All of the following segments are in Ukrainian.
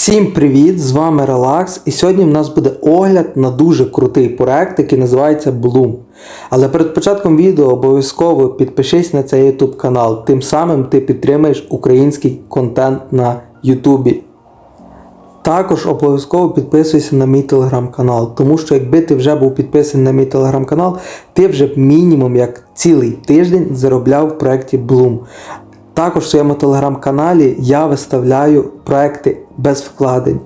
Всім привіт! З вами Relax і сьогодні в нас буде огляд на дуже крутий проект, який називається Bloom. Але перед початком відео обов'язково підпишись на цей YouTube канал, тим самим ти підтримаєш український контент на YouTube. Також обов'язково підписуйся на мій телеграм-канал, тому що якби ти вже був підписаний на мій телеграм-канал, ти вже б мінімум як цілий тиждень заробляв в проєкті Bloom. Також в своєму телеграм-каналі я виставляю проекти без вкладень.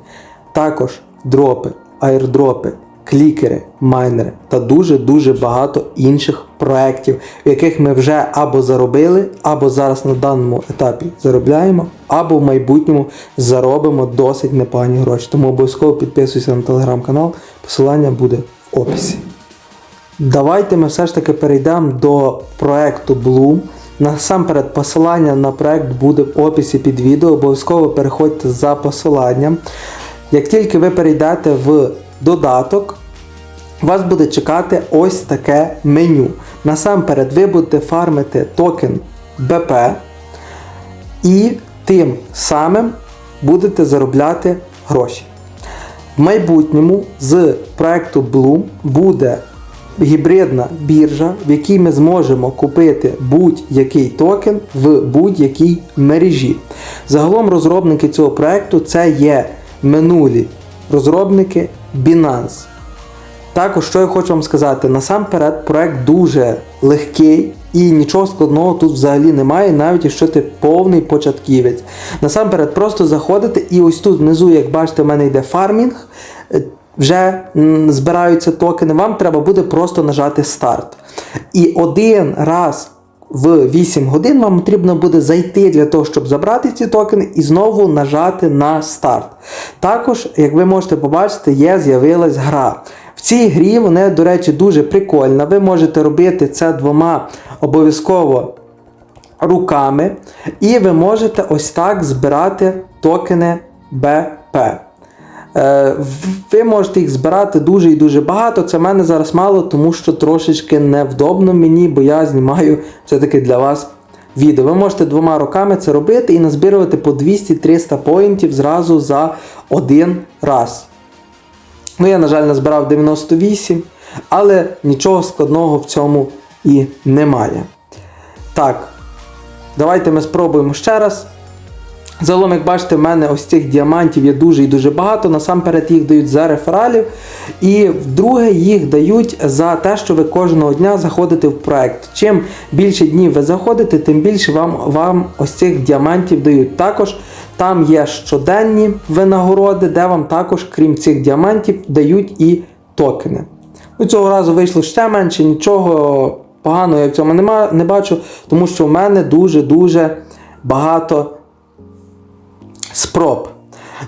Також дропи, аірдропи, клікери, майнери та дуже-дуже багато інших проєктів, в яких ми вже або заробили, або зараз на даному етапі заробляємо, або в майбутньому заробимо досить непогані гроші. Тому обов'язково підписуйся на телеграм-канал, посилання буде в описі. Давайте ми все ж таки перейдемо до проекту Bloom. Насамперед, посилання на проект буде в описі під відео. Обов'язково переходьте за посиланням. Як тільки ви перейдете в додаток, вас буде чекати ось таке меню. Насамперед, ви будете фармити токен BP і тим самим будете заробляти гроші. В майбутньому з проекту Bloom буде гібридна біржа, в якій ми зможемо купити будь-який токен в будь-якій мережі. Загалом розробники цього проекту це є минулі розробники Binance. Також, що я хочу вам сказати, насамперед проект дуже легкий і нічого складного тут взагалі немає, навіть якщо ти повний початківець. Насамперед, просто заходите і ось тут внизу, як бачите, в мене йде фармінг. Вже збираються токени, вам треба буде просто нажати старт. І один раз в 8 годин вам потрібно буде зайти для того, щоб забрати ці токени і знову нажати на старт. Також, як ви можете побачити, є з'явилась гра. В цій грі вона, до речі, дуже прикольна. Ви можете робити це двома обов'язково руками, і ви можете ось так збирати токени BP. Е, Ви можете їх збирати дуже і дуже багато. Це в мене зараз мало, тому що трошечки невдобно мені, бо я знімаю все-таки для вас відео. Ви можете двома руками це робити і назбирувати по 200-300 поінтів зразу за один раз. Ну, я, на жаль, назбирав 98, але нічого складного в цьому і немає. Так, давайте ми спробуємо ще раз. Загалом, як бачите, в мене ось цих діамантів є дуже і дуже багато. Насамперед їх дають за рефералів. І вдруге їх дають за те, що ви кожного дня заходите в проект. Чим більше днів ви заходите, тим більше вам, вам ось цих діамантів дають. Також там є щоденні винагороди, де вам також, крім цих діамантів, дають і токени. Ну, цього разу вийшло ще менше, нічого поганого я в цьому не бачу, тому що в мене дуже-дуже багато спроб.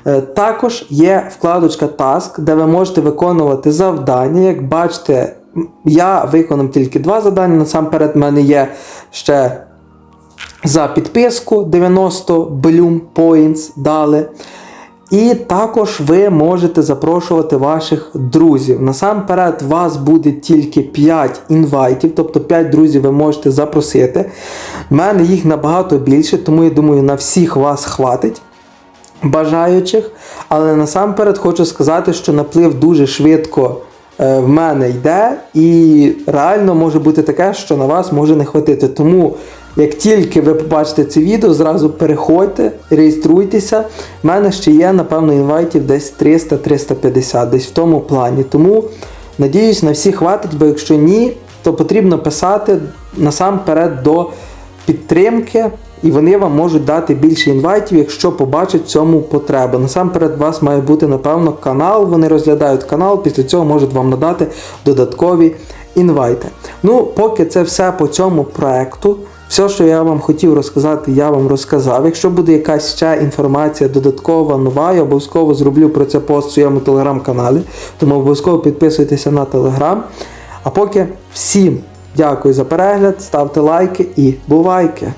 Е, Також є вкладочка Task, де ви можете виконувати завдання. Як бачите, я виконав тільки два завдання. Насамперед, в мене є ще за підписку 90 Bloom Points дали. І також ви можете запрошувати ваших друзів. Насамперед, у вас буде тільки 5 інвайтів, тобто 5 друзів ви можете запросити. У мене їх набагато більше, тому я думаю, на всіх вас хватить бажаючих. Але насамперед хочу сказати, що наплив дуже швидко е, в мене йде, і реально може бути таке, що на вас може не хватити. Тому, як тільки ви побачите це відео, зразу переходьте, реєструйтеся. У мене ще є, напевно, інвайтів десь 300-350, десь в тому плані. Тому надіюсь, на всіх хватить, бо якщо ні, то потрібно писати насамперед до підтримки, і вони вам можуть дати більше інвайтів, якщо побачать цьому потребу. Насамперед, у вас має бути, напевно, канал. Вони розглядають канал, після цього можуть вам надати додаткові інвайти. Ну, поки це все по цьому проекту. Все, що я вам хотів розказати, я вам розказав. Якщо буде якась ще інформація додаткова, нова, я обов'язково зроблю про це пост в своєму телеграм-каналі. Тому обов'язково підписуйтеся на телеграм. А поки всім дякую за перегляд, ставте лайки і бувайки!